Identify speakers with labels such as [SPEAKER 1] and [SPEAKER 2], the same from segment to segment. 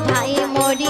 [SPEAKER 1] ভাই মরি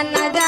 [SPEAKER 1] Another